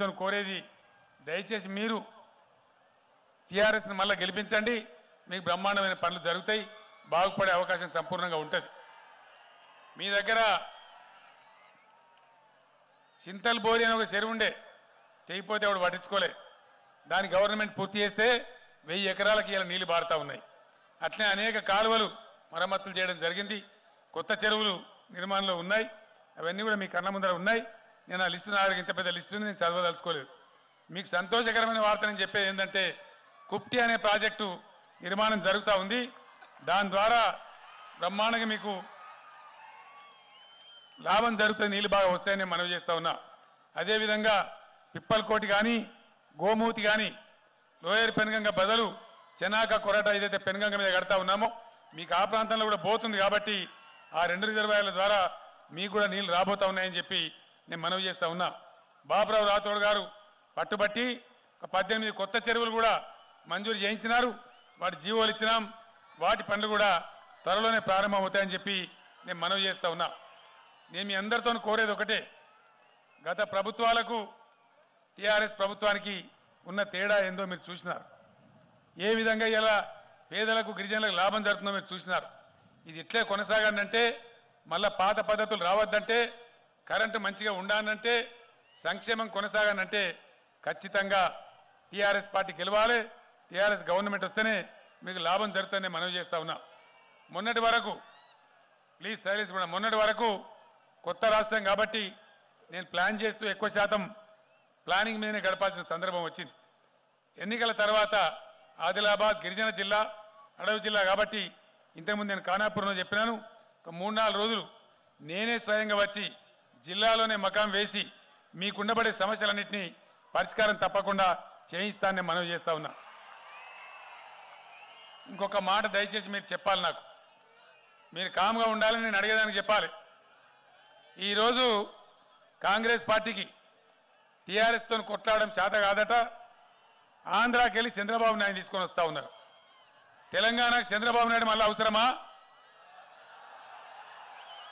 నేను కోరేది దయచేసి మీరు టీఆర్ఎస్ని మళ్ళీ గెలిపించండి. మీకు బ్రహ్మాండమైన పనులు జరుగుతాయి. బాగుపడే అవకాశం సంపూర్ణంగా ఉంటుంది. మీ దగ్గర చింతల్ బోరి అని ఒక చెరువు ఉండే. తెగిపోతే ఆవిడ పట్టించుకోలే. దాని గవర్నమెంట్ పూర్తి చేస్తే వెయ్యి ఎకరాలకి ఇలా నీళ్ళు బారుతా ఉన్నాయి. అట్లే అనేక కాలువలు మరమ్మతులు చేయడం జరిగింది. కొత్త చెరువులు నిర్మాణంలో ఉన్నాయి. అవన్నీ కూడా మీ కళ్ళ ముందర ఉన్నాయి. నేను ఆ లిస్టు నాకు ఇంత పెద్ద లిస్టు నేను చదవదలుచుకోలేదు. మీకు సంతోషకరమైన వార్త నేను చెప్పేది ఏంటంటే కుప్టి అనే ప్రాజెక్టు నిర్మాణం జరుగుతూ ఉంది. దాని ద్వారా బ్రహ్మాండంగా మీకు లాభం జరుగుతుంది నీళ్ళు బాగా వస్తాయని నేను మనవి చేస్తూ ఉన్నా. అదేవిధంగా పిప్పలకోటి కానీ గోమూతి కానీ లోయర్ పెనుగంగ బదులు చెనాక కొరట ఏదైతే పెనుగంగ మీద కడతా ఉన్నామో మీకు ఆ ప్రాంతంలో కూడా పోతుంది కాబట్టి ఆ రెండు రిజర్వాయర్ల ద్వారా మీకు కూడా నీళ్ళు రాబోతా ఉన్నాయని చెప్పి నేను మనవి చేస్తూ ఉన్నా. బాబురావు రాథోడ్ గారు పట్టుబట్టి ఒక పద్దెనిమిది కొత్త చెరువులు కూడా మంజూరు చేయించినారు. వాటి జీవోలు ఇచ్చినాం. వాటి పనులు కూడా త్వరలోనే ప్రారంభమవుతాయని చెప్పి నేను మనవి చేస్తూ ఉన్నా. నేను మీ అందరితో కోరేది ఒకటే. గత ప్రభుత్వాలకు టీఆర్ఎస్ ప్రభుత్వానికి ఉన్న తేడా ఏందో మీరు చూసినారు. ఏ విధంగా ఇలా పేదలకు గిరిజనులకు లాభం జరుగుతుందో మీరు చూసినారు. ఇది ఇట్లే కొనసాగానంటే మళ్ళా పాత పద్ధతులు రావద్దంటే కరెంటు మంచిగా ఉండాలంటే సంక్షేమం కొనసాగానంటే ఖచ్చితంగా టీఆర్ఎస్ పార్టీ గెలవాలి. టీఆర్ఎస్ గవర్నమెంట్ వస్తేనే మీకు లాభం జరుగుతుందని మనవి చేస్తా ఉన్నా. మొన్నటి వరకు ప్లీజ్ సైలెన్స్ కూడా మొన్నటి వరకు కొత్త రాష్ట్రం కాబట్టి నేను ప్లాన్ చేస్తూ ఎక్కువ శాతం ప్లానింగ్ మీదనే గడపాల్సిన సందర్భం వచ్చింది. ఎన్నికల తర్వాత ఆదిలాబాద్ గిరిజన జిల్లా అడవి జిల్లా కాబట్టి ఇంతకుముందు నేను కానాపూర్లో చెప్పినాను. ఒక మూడు నాలుగు రోజులు నేనే స్వయంగా వచ్చి జిల్లాలోనే మకాం వేసి మీకుండబడే సమస్యలన్నింటినీ పరిష్కారం తప్పకుండా చేయిస్తానని మనవి చేస్తా ఉన్నా. ఇంకొక మాట దయచేసి మీరు చెప్పాలి నాకు. మీరు కామ్గా ఉండాలని నేను అడిగేదానికి చెప్పాలి. ఈరోజు కాంగ్రెస్ పార్టీకి టీఆర్ఎస్తో కొట్లాడడం చేత కాదట. ఆంధ్రాకి వెళ్ళి చంద్రబాబు నాయుడు తీసుకొని వస్తా ఉన్నారు. తెలంగాణకు చంద్రబాబు నాయుడు మళ్ళీ అవసరమా?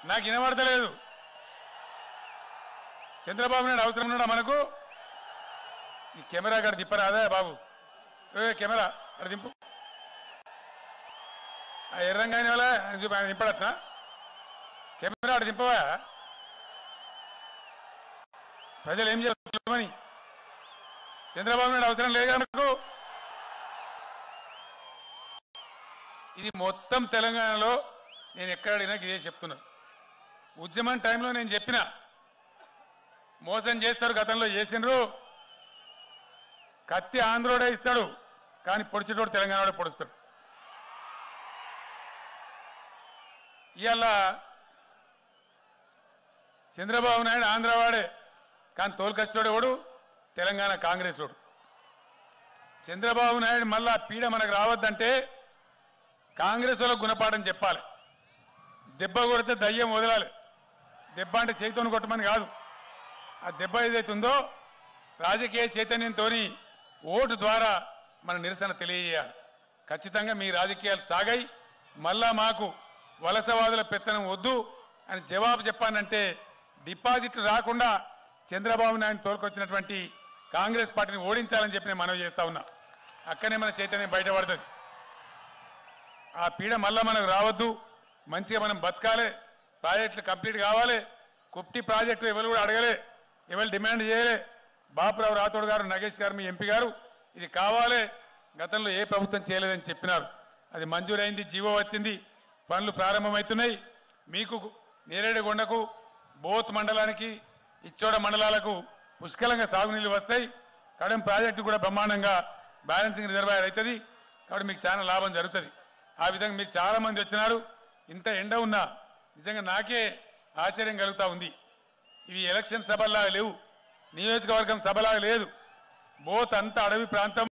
నాకు వినబడతలేదు. చంద్రబాబు నాయుడు అవసరం ఉన్నాడా మనకు? ఈ కెమెరా గడ తిప్పరాదా బాబు? ఏ కెమెరా అక్కడ దింపు. ఆ ఎర్రంగా అయిన వాళ్ళ చూపి ఆయన దింపడట్నా కెమెరా అక్కడ దింపవా? ప్రజలు ఏం చేస్తామని చంద్రబాబు నాయుడు అవసరం లేదా మనకు? ఇది మొత్తం తెలంగాణలో నేను ఎక్కడ అడిగినా ఇదే చెప్తున్నా. ఉద్యమం టైంలో నేను చెప్పిన మోసం చేస్తారు గతంలో చేసినారు కత్తి ఆంధ్రోడే ఇస్తాడు కానీ పొడిచేటోడు తెలంగాణలో పొడుస్తాడు. ఇవాళ చంద్రబాబు నాయుడు ఆంధ్రవాడే కానీ తోలుకష్టోడు ఎవడు తెలంగాణ కాంగ్రెస్ వాడు. చంద్రబాబు నాయుడు మళ్ళా పీడ మనకు రావద్దంటే కాంగ్రెస్ వాళ్ళకు గుణపాఠం చెప్పాలి. దెబ్బ కొడితే దయ్యం వదలాలి. దెబ్బ అంటే చేతితో కొట్టమని కాదు. ఆ దెబ్బ ఏదైతే ఉందో రాజకీయ చైతన్యంతో ఓటు ద్వారా మన నిరసన తెలియజేయాలి. ఖచ్చితంగా మీ రాజకీయాలు సాగాయి. మళ్ళా మాకు వలసవాదుల పెత్తనం వద్దు అని జవాబు చెప్పానంటే డిపాజిట్ రాకుండా చంద్రబాబు నాయుడు తోలుకొచ్చినటువంటి కాంగ్రెస్ పార్టీని ఓడించాలని చెప్పి నేను మనవి చేస్తా ఉన్నా. అక్కడనే మన చైతన్యం బయటపడుతుంది. ఆ పీడ మళ్ళా మనకు రావద్దు. మంచిగా మనం బతకాలి. ప్రాజెక్టులు కంప్లీట్ కావాలి. కుప్టి ప్రాజెక్టులు ఎవరు కూడా అడగలే. ఎవరు డిమాండ్ చేయలే. బాపురావు రాథోడ్ గారు నగేష్ గారు మీ ఎంపీ గారు ఇది కావాలి. గతంలో ఏ ప్రభుత్వం చేయలేదని చెప్పినారు. అది మంజూరైంది జీవో వచ్చింది. పనులు ప్రారంభమవుతున్నాయి. మీకు నేరేడుగొండకు బోత్ మండలానికి ఇచ్చోడ మండలాలకు పుష్కలంగా సాగునీళ్ళు వస్తాయి. కడం ప్రాజెక్టు కూడా బ్రహ్మాండంగా బ్యాలెన్సింగ్ రిజర్వాయర్ అవుతుంది. కాబట్టి మీకు చాలా లాభం జరుగుతుంది. ఆ విధంగా మీరు చాలామంది వచ్చినారు. ఇంత ఎండ ఉన్నా నిజంగా నాకే ఆశ్చర్యం కలుగుతూ ఉంది. ఇవి ఎలక్షన్ సభల్లాగా లేవు. నియోజకవర్గం సభలాగా లేదు. బోత్ అంత అడవి ప్రాంతం.